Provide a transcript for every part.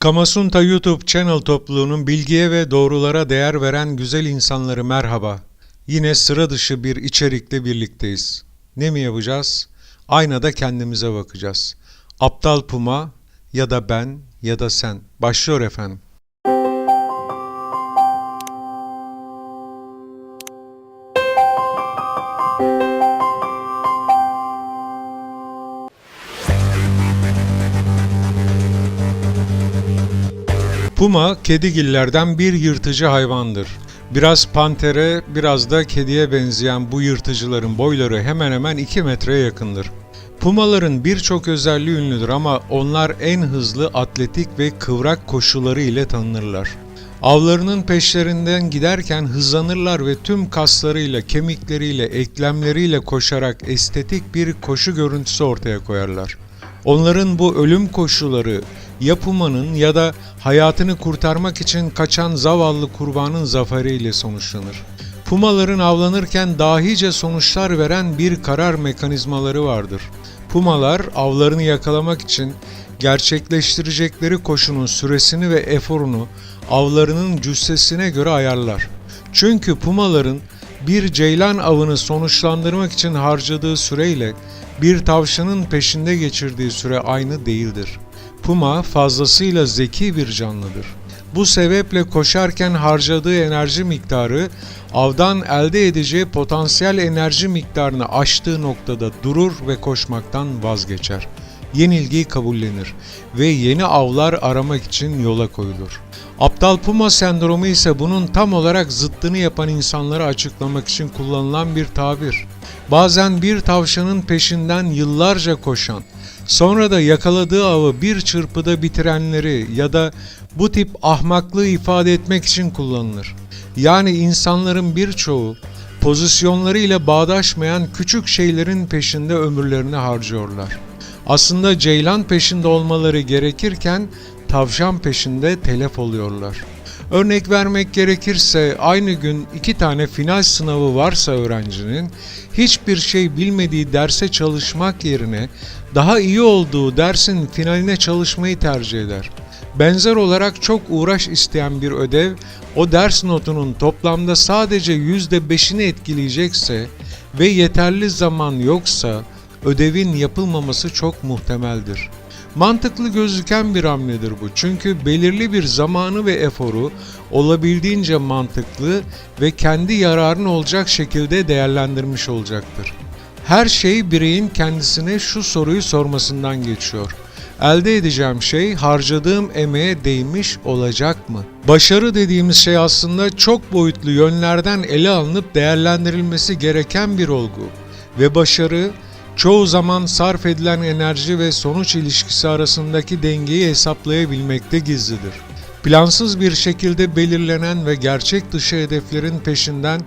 Kamasunta YouTube channel topluluğunun bilgiye ve doğrulara değer veren güzel insanları merhaba. Yine sıra dışı bir içerikle birlikteyiz. Ne mi yapacağız? Aynada kendimize bakacağız. Aptal Puma ya da ben ya da sen. Başlıyor efendim. Puma, kedigillerden bir yırtıcı hayvandır. Biraz pantere, biraz da kediye benzeyen bu yırtıcıların boyları hemen hemen 2 metreye yakındır. Pumaların birçok özelliği ünlüdür ama onlar en hızlı, atletik ve kıvrak koşuları ile tanınırlar. Avlarının peşlerinden giderken hızlanırlar ve tüm kaslarıyla, kemikleriyle, eklemleriyle koşarak estetik bir koşu görüntüsü ortaya koyarlar. Onların bu ölüm koşuları ya Puma'nın ya da hayatını kurtarmak için kaçan zavallı kurbanın zaferiyle sonuçlanır. Pumaların avlanırken dahice sonuçlar veren bir karar mekanizmaları vardır. Pumalar avlarını yakalamak için gerçekleştirecekleri koşunun süresini ve eforunu avlarının cüssesine göre ayarlar. Çünkü pumaların bir ceylan avını sonuçlandırmak için harcadığı süreyle bir tavşanın peşinde geçirdiği süre aynı değildir. Puma fazlasıyla zeki bir canlıdır. Bu sebeple koşarken harcadığı enerji miktarı avdan elde edeceği potansiyel enerji miktarını aştığı noktada durur ve koşmaktan vazgeçer. Yenilgiyi kabullenir ve yeni avlar aramak için yola koyulur. Aptal puma sendromu ise bunun tam olarak zıttını yapan insanları açıklamak için kullanılan bir tabir. Bazen bir tavşanın peşinden yıllarca koşan, sonra da yakaladığı avı bir çırpıda bitirenleri ya da bu tip ahmaklığı ifade etmek için kullanılır. Yani insanların birçoğu pozisyonlarıyla bağdaşmayan küçük şeylerin peşinde ömürlerini harcıyorlar. Aslında ceylan peşinde olmaları gerekirken tavşan peşinde telef oluyorlar. Örnek vermek gerekirse aynı gün iki tane final sınavı varsa öğrencinin hiçbir şey bilmediği derse çalışmak yerine daha iyi olduğu dersin finaline çalışmayı tercih eder. Benzer olarak çok uğraş isteyen bir ödev o ders notunun toplamda sadece %5'ini etkileyecekse ve yeterli zaman yoksa ödevin yapılmaması çok muhtemeldir. Mantıklı gözüken bir hamledir bu. Çünkü belirli bir zamanı ve eforu olabildiğince mantıklı ve kendi yararın olacak şekilde değerlendirmiş olacaktır. Her şey bireyin kendisine şu soruyu sormasından geçiyor. Elde edeceğim şey harcadığım emeğe değmiş olacak mı? Başarı dediğimiz şey aslında çok boyutlu yönlerden ele alınıp değerlendirilmesi gereken bir olgu. Ve başarı çoğu zaman sarf edilen enerji ve sonuç ilişkisi arasındaki dengeyi hesaplayabilmekte gizlidir. Plansız bir şekilde belirlenen ve gerçek dışı hedeflerin peşinden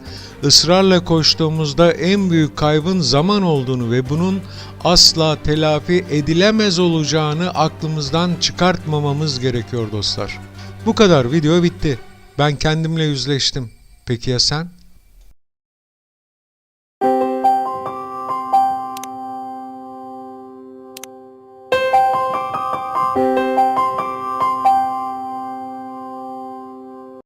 ısrarla koştuğumuzda en büyük kaybın zaman olduğunu ve bunun asla telafi edilemez olacağını aklımızdan çıkartmamamız gerekiyor dostlar. Bu kadar video bitti. Ben kendimle yüzleştim. Peki ya sen?